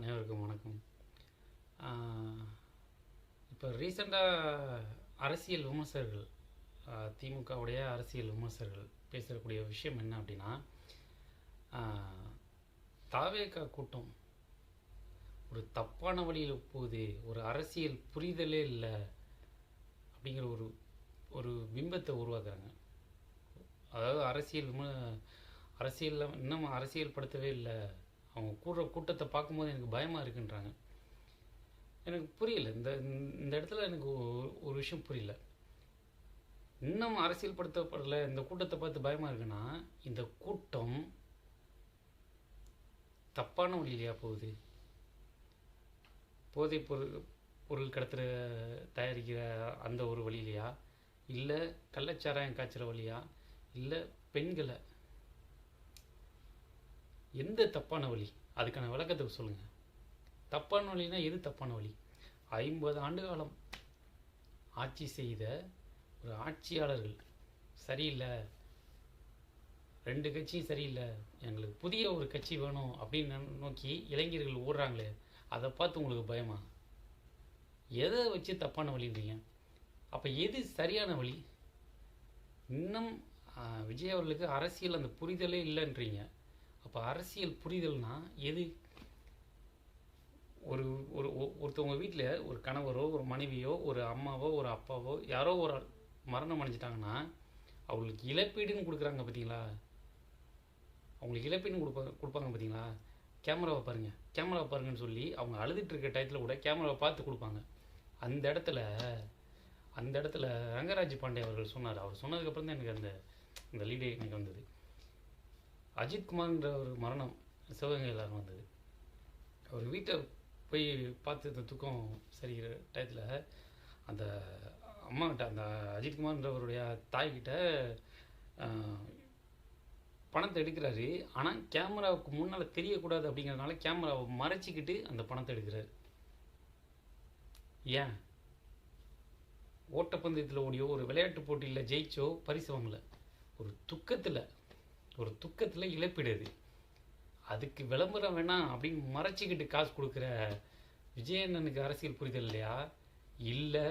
அனைவருக்கும் வணக்கம். இப்போ ரீசெண்டாக அரசியல் விமர்சகர்கள் திமுகவுடைய அரசியல் விமர்சகர்கள் பேசக்கூடிய விஷயம் என்ன அப்படின்னா ஆஹ் தாவேகா கூட்டம் ஒரு தப்பான வழியில் போகுது ஒரு அரசியல் புரிதலே இல்லை அப்படிங்கிற ஒரு ஒரு பிம்பத்தை உருவாக்குறாங்க. அதாவது அரசியல் விம அரசியலில் இன்னும் அரசியல் படுத்தவே இல்லை. அவங்க கூடுற கூட்டத்தை பார்க்கும்போது எனக்கு பயமாக இருக்குன்றாங்க. எனக்கு புரியல. இந்த இந்த இடத்துல எனக்கு ஒரு- ஒரு விஷயம் புரியல. இன்னும் அரசியல்படுத்தப்படலை. இந்த கூட்டத்தை பார்த்து பயமாக இருக்குன்னா இந்த கூட்டம் தப்பான வழியிலையா போகுது? போதைப் பொருள் பொருள் கடத்துகிற தயாரிக்கிற அந்த ஒரு வழியிலையா? இல்லை கள்ளச்சாராயம் காய்ச்சுற வழியா? இல்லை பெண்களை எந்த தப்பான வழி? அதுக்கான விளக்கத்தை சொல்லுங்கள் தப்பான வழினா எது தப்பான வழி? ஐம்பது ஆண்டு காலம் ஆட்சி செய்த ஒரு ஆட்சியாளர்கள் சரியில்லை. ரெண்டு கட்சியும் சரியில்லை. எங்களுக்கு புதிய ஒரு கட்சி வேணும் அப்படின்னு நோக்கி இளைஞர்கள் ஓடுறாங்களே அதை பார்த்து உங்களுக்கு பயமா? எதை வச்சு தப்பான வழின்றீங்க? அப்போ எது சரியான வழி? இன்னும் விஜய் அவர்களுக்கு அரசியல் அந்த புரிதலே இல்லைன்றீங்க. அப்போ அரசியல் புரிதல்னா எது? ஒரு ஒரு ஒ- ஒருத்தவங்க வீட்டில் ஒரு கணவரோ ஒரு மனைவியோ ஒரு அம்மாவோ ஒரு அப்பாவோ யாரோ ஒரு மரணம் அடைஞ்சிட்டாங்கன்னா அவங்களுக்கு இழப்பீடுன்னு கொடுக்குறாங்க பார்த்தீங்களா அவங்களுக்கு இழப்பீடுன்னு கொடுப்பாங்க கொடுப்பாங்க பார்த்தீங்களா கேமராவை பாருங்கள் கேமராவை பாருங்கன்னு சொல்லி அவங்க அழுதுட்டு இருக்க டயத்தில் கூட கேமராவை பார்த்து கொடுப்பாங்க. அந்த இடத்துல அந்த இடத்துல ரங்கராஜ் பாண்டே அவர்கள் சொன்னார். அவர் சொன்னதுக்கப்புறம் தான் எனக்கு அந்த இந்த லீடே எனக்கு வந்தது. அஜித் குமார்ன்ற ஒரு மரணம் சிவகங்கையில் வந்தது அவர் வீட்டை போய் பார்த்து இந்த தூக்கம் சரிகிற டயத்தில் அந்த அம்மாக்கிட்ட அந்த அஜித்குமார்ன்றவருடைய தாய்கிட்ட பணத்தை எடுக்கிறாரு. ஆனால் கேமராவுக்கு முன்னால் தெரியக்கூடாது அப்படிங்கிறதுனால கேமராவை மறைச்சிக்கிட்டு அந்த பணத்தை எடுக்கிறாரு. ஏன்? ஓட்டப்பந்தயத்தில் ஓடியோ ஒரு விளையாட்டு போட்டியில் ஜெயிச்சோ பரிசு வாங்கலை. ஒரு துக்கத்தில் ஒரு துக்கத்தில் இழப்பீடு அதுக்கு விளம்பரம் வேணாம் அப்படின்னு மறைச்சிக்கிட்டு காசு கொடுக்குற விஜயண்ணனுக்கு அரசியல் புரிதல் இல்லையா? இல்லை.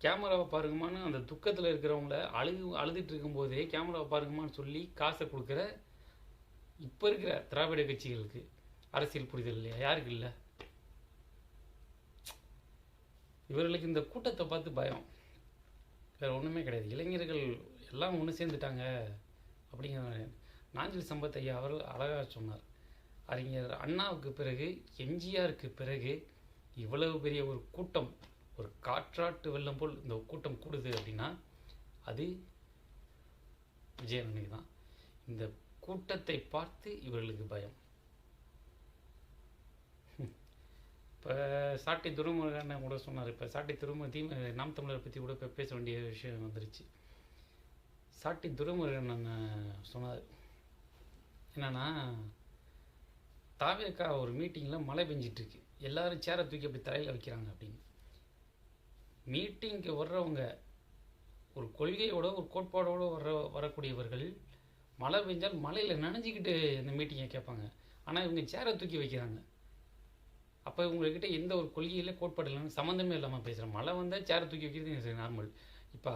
கேமராவை பாருங்கம்மான்னு அந்த துக்கத்தில் இருக்கிறவங்கள அழுது அழுதுட்டு இருக்கும்போதே கேமராவை பாருங்கம்மான்னு சொல்லி காசை கொடுக்குற இப்போ இருக்கிற திராவிட கட்சிகளுக்கு அரசியல் புரிதல் இல்லையா? யாருக்கு இல்லை? இவர்களுக்கு இந்த கூட்டத்தை பார்த்து பயம். வேறு ஒன்றுமே கிடையாது. இளைஞர்கள் எல்லாம் ஒன்று சேர்ந்துட்டாங்க அப்படிங்கிற நாஞ்சில் சம்பத் ஐயா அவர் அழகாக சொன்னார். அறிஞர் அண்ணாவுக்கு பிறகு எம்ஜிஆருக்கு பிறகு இவ்வளவு பெரிய ஒரு கூட்டம் ஒரு காற்றாட்டு வெள்ளம் போல் இந்த கூட்டம் கூடுது அப்படின்னா அது விஜயனனுக்கு தான் இந்த கூட்டத்தை பார்த்து இவர்களுக்கு பயம். இப்போ சாட்டை துருமுருகன் கூட சொன்னார். இப்போ சாட்டை துரும நாம் தமிழரை பற்றி கூட இப்போ பேச வேண்டிய விஷயம் வந்துருச்சு. சாட்டை துருமுருகன் சொன்னார். என்னென்னா தாவேக்கா ஒரு மீட்டிங்கில் மழை பெஞ்சிட்ருக்கு. எல்லோரும் எல்லாரும் சேரை தூக்கி அப்படி தலையில் வைக்கிறாங்க அப்படின்னு. மீட்டிங்க்கு வர்றவங்க ஒரு கொள்கையோட ஒரு கோட்பாடோடு வர்ற வரக்கூடியவர்கள் மழை பெஞ்சால் மழையில் நனைஞ்சிக்கிட்டு இந்த மீட்டிங்கை கேட்பாங்க. ஆனால் இவங்க சேரை தூக்கி வைக்கிறாங்க. அப்போ உங்கள்கிட்ட எந்த ஒரு கொள்கையில் கோட்பாடு இல்லாமல் சம்மந்தமே இல்லாமல் பேசுகிறேன் மழை வந்தால் சேரை தூக்கி வைக்கிறது நார்மல் இப்போ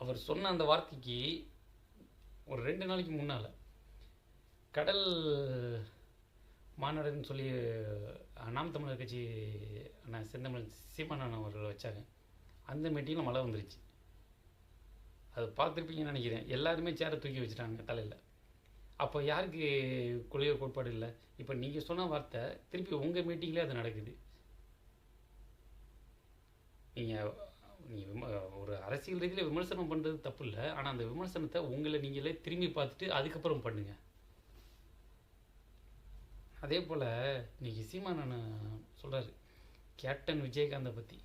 அவர் சொன்ன அந்த வார்த்தைக்கு ஒரு ரெண்டு நாளைக்கு முன்னால் கடல் மாநாடுன்னு சொல்லி நாம் தமிழர் கட்சி அண்ணா செந்தமிழ் சீமானன் அவர்கள் வச்சாங்க. அந்த மீட்டிங்கில் மழை வந்துருச்சு. அது பார்த்துருப்பீங்கன்னு நினைக்கிறேன். எல்லாருமே சேரை தூக்கி வச்சுட்டாங்க தலையில். அப்போ யாருக்கு கொள்கை கோட்பாடு இல்லை? இப்போ நீங்கள் சொன்ன வார்த்தை திருப்பி உங்கள் மீட்டிங்லேயே அது நடக்குது. நீங்கள் நீங்கள் விம ஒரு அரசியல் ரீதியில் விமர்சனம் பண்ணுறது தப்பு இல்லை. ஆனால் அந்த விமர்சனத்தை உங்களை நீங்களே திரும்பி பார்த்துட்டு அதுக்கப்புறம் பண்ணுங்கள் அதே போல் இன்னைக்கு சீமானன் சொல்கிறாரு கேப்டன் விஜயகாந்தை பற்றி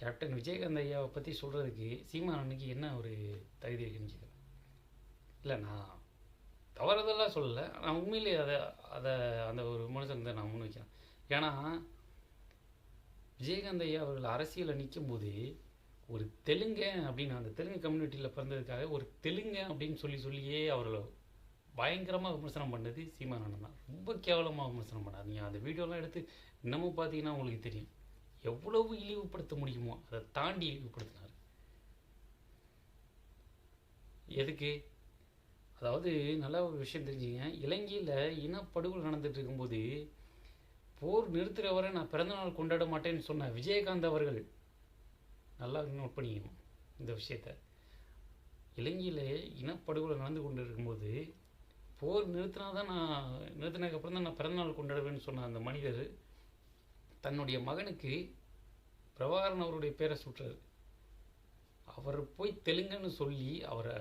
கேப்டன் விஜயகாந்த் ஐயாவை பற்றி சொல்கிறதுக்கு சீமானனுக்கு என்ன ஒரு தகுதி இருக்குன்னு கேட்குறேன் இல்லை நான் தவறதெல்லாம் சொல்லலை. நான் உண்மையிலேயே அதை அதை அந்த ஒரு விமர்சனத்தை நான் முன் வைக்கிறேன். ஏன்னா விஜயகாந்த் ஐயா அவர்கள் அரசியலில் நிற்கும்போது ஒரு தெலுங்கன் அப்படின்னு அந்த தெலுங்கு கம்யூனிட்டியில் பிறந்ததுக்காக ஒரு தெலுங்கன் அப்படின்னு சொல்லி சொல்லியே அவர்களை பயங்கரமாக விமர்சனம் பண்ணது சீமானந்தன் அண்ணன் தான். ரொம்ப கேவலமாக விமர்சனம் பண்ணாதீங்க நீங்கள் அந்த வீடியோலாம் எடுத்து இன்னமும் பார்த்தீங்கன்னா உங்களுக்கு தெரியும். எவ்வளவு இழிவுபடுத்த முடியுமோ அதை தாண்டி இழிவுபடுத்தினார். எதுக்கு? அதாவது நல்ல ஒரு விஷயம் தெரிஞ்சுங்க. இலங்கையில் இனப்படுகொலை நடந்துட்டு இருக்கும்போது போர் நிறுத்துகிற வரை நான் பிறந்தநாள் கொண்டாட மாட்டேன்னு சொன்ன விஜயகாந்த் அவர்கள் நல்லா நோட் பண்ணிக்கணும் இந்த விஷயத்த. இலங்கையில் இனப்படுகொலை நடந்து கொண்டு இருக்கும்போது போர் நிறுத்தினா தான் நான் நிறுத்தினதுக்கப்புறம் தான் நான் பிறந்தநாள் கொண்டாடுவேன்னு சொன்ன அந்த மனிதர் தன்னுடைய மகனுக்கு பிரபாகரன் அவருடைய பேரை சுட்டுறாரு. அவர் போய் தெலுங்குன்னு சொல்லி அவரை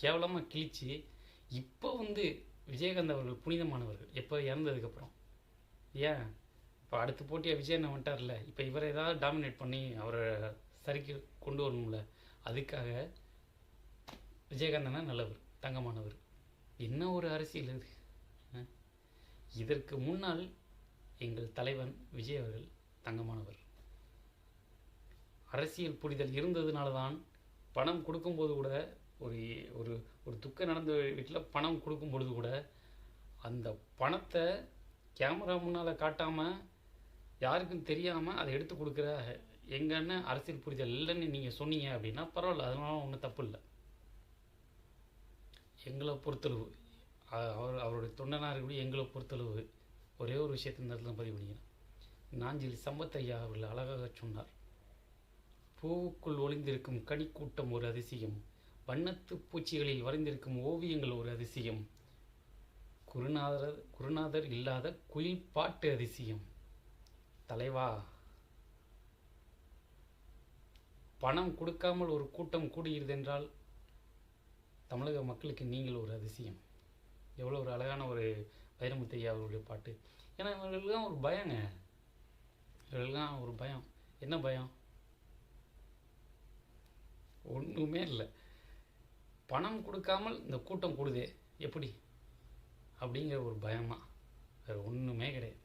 கேவலமாக கிழிச்சு இப்போ வந்து விஜயகாந்த் அவர்கள் புனிதமானவர்கள். எப்போ இறந்ததுக்கப்புறம். ஏன் இப்போ அடுத்த போட்டியாக விஜய் அண்ணன் வந்துட்டார்ல. இப்போ இவரை ஏதாவது டாமினேட் பண்ணி அவரை சரிக்கு கொண்டு வரணும்ல. அதுக்காக விஜயகாந்தனா நல்லவர் தங்கமானவர். என்ன ஒரு அரசியல் இது? இதற்கு முன்னால் எங்கள் தலைவன் விஜய் அவர்கள் தங்கமானவர். அரசியல் புரிதல் இருந்ததுனால தான் பணம் கொடுக்கும்போது கூட ஒரு ஒரு ஒரு துக்கம் நடந்த வீட்டில் பணம் கொடுக்கும் பொழுது கூட அந்த பணத்தை கேமரா முன்னால் காட்டாமல் யாருக்கும் தெரியாமல் அதை எடுத்து கொடுக்குற எங்கன்னு அரசியல் புரிதல் இல்லைன்னு நீங்கள் சொன்னீங்க அப்படின்னா பரவாயில்ல அதனால ஒன்றும் தப்பு இல்லை. எங்களை பொறுத்தளவு அவர் அவருடைய தொண்டனாக இருக்கக்கூடிய எங்களை பொறுத்தளவு ஒரே ஒரு விஷயத்தை இந்த இடத்துல பதிவு பண்ணிக்கிறேன் நாஞ்சில் சம்பத்தையா அவர்கள் அழகாக சொன்னார். பூவுக்குள் ஒளிந்திருக்கும் கனிக்கூட்டம் ஒரு அதிசயம். வண்ணத்து பூச்சிகளில் வரைந்திருக்கும் ஓவியங்கள் ஒரு அதிசயம். குருநாதர் குருநாதர் இல்லாத குயில் பாட்டு அதிசயம். தலைவா. பணம் கொடுக்காமல் ஒரு கூட்டம் கூடுகிறது என்றால் தமிழக மக்களுக்கு நீங்கள் ஒரு அதிசயம். எவ்வளோ ஒரு அழகான ஒரு வைரமுத்தையா அவருடைய பாட்டு. ஏன்னா இவர்களுக்கெல்லாம் ஒரு பயங்க. இவர்களுக்கெல்லாம் ஒரு பயம். என்ன பயம்? ஒன்றுமே இல்லை. பணம் கொடுக்காமல் இந்த கூட்டம் கூடுதே. எப்படி? அப்படிங்கிற ஒரு பயமாக வேறு ஒன்றுமே கிடையாது.